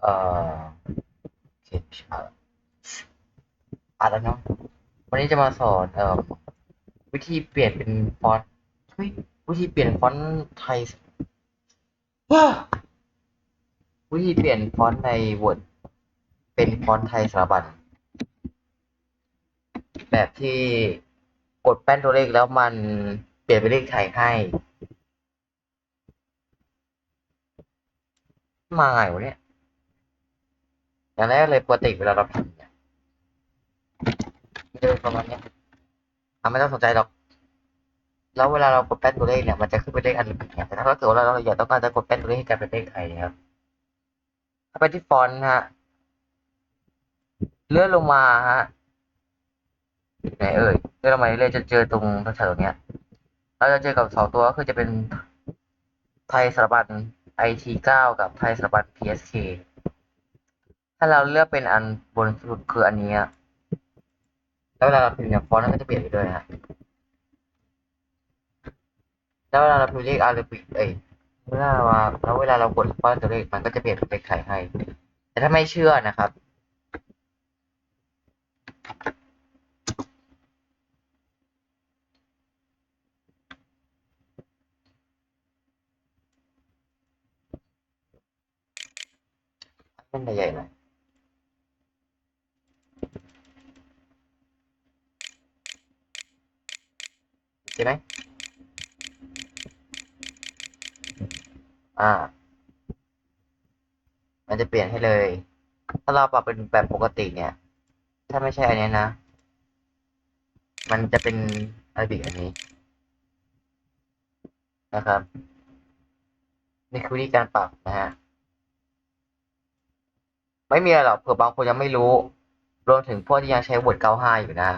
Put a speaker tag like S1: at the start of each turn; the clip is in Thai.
S1: เอ่อโอเคอะอะแล้วเนาะวันนี้จะมาสอนเอ่อวิธีเปลี่ยนเป็นฟอนต์วิธีเปลี่ยนฟอนต์ไทยวิธีเปลี่ยนฟอนต์ใน Word เป็นฟอนต์ไทยสถาบัน แบบที่กดแป้นตัวเลขแล้วมันเปลี่ยนเป็นเลขไทยให้มาไงวะเนี่ย อย่างแรกเลยปกติเวลาเราพิมพ์เนี่ยมันจะเป็นประมาณเนี้ยอะไม่ต้องสนใจหรอก แล้วเวลาเรากดแป้นตัวเลขเนี่ยมันจะขึ้นเป็นเลขอันบิกเนี่ยแต่ถ้าเกิดว่าเราเราอยากต้องการจะกดแป้นตัวเลขให้กลายเป็นเลขไทยนะครับถ้าไปที่ฟอนต์ฮะเลื่อนลงมาฮะไหนเอ่ยเลื่อนลงมาเรื่อยจะเจอตรงแถวๆเนี้ยเราจะเจอกับสองตัวก็คือจะเป็นไทยสถาบัน IT9 กับไทยสถาบัน PSK ถ้าเราเลือกเป็นอันบนสุดคืออันนี้แล้วเวลาเราพิมพ์เนี่ยฟอนต์มันก็จะเปลี่ยนไปด้วยฮะแล้วเวลาเราพิมพ์เลขอาราบิเอ้ยเวลาว่าแล้วเวลาเรากดฟอนต์ตัวเลขมันก็จะเปลี่ยนเป็นเลขไทยให้ แต่ถ้าไม่เชื่อนะครับมันใหญ่ๆหน่อยใช่ไหมอ่า มันจะเปลี่ยนให้เลย ถ้าเราปรับเป็นแบบปกติเนี่ย ถ้าไม่ใช่อันนี้นะ มันจะเป็นอารบิอันนี้ นะครับนี่คือวิธีการปรับนะฮะ ไม่มีอะไรหรอกเผื่อบางคนยังไม่รู้ รวมถึงพวกที่ยังใช้ Word 95 อยู่นะ